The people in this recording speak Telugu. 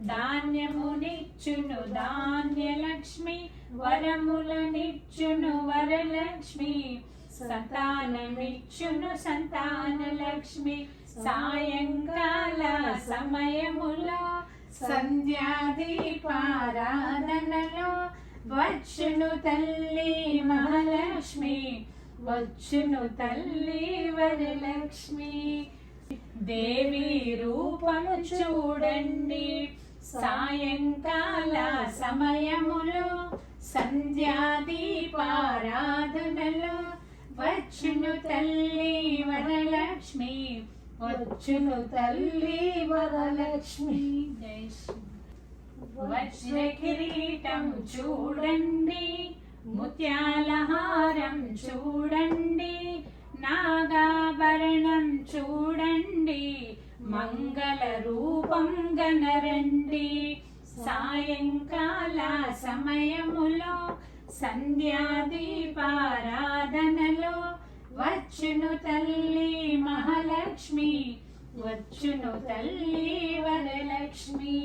ధాన్యమునిచ్చును ధాన్యలక్ష్మి వరములనిచ్చును వరలక్ష్మి. సంతానమిచ్చును సంతానలక్ష్మి. సాయంకాల సమయములో సంధ్యాదీపారాధనలో వచ్చును తల్లి మహాలక్ష్మి. వచ్చును తల్లి వరలక్ష్మి. దేవి రూపము చూడండి. సాయంకాల సమయములో సంధ్యాదీపారాధనలో వచ్చును తల్లి వరలక్ష్మి వచ్చును తల్లి వరలక్ష్మి. వజ్ర కిరీటం చూడండి ముత్యాలహారం చూడండి నాగాభరణం చూడండి మంగళ రూపం గనరండి సాయంకాల సమయములో సంధ్యాదీపారాధనలో వచ్చును తల్లి మహాలక్ష్మి వచ్చును తల్లి వరలక్ష్మి.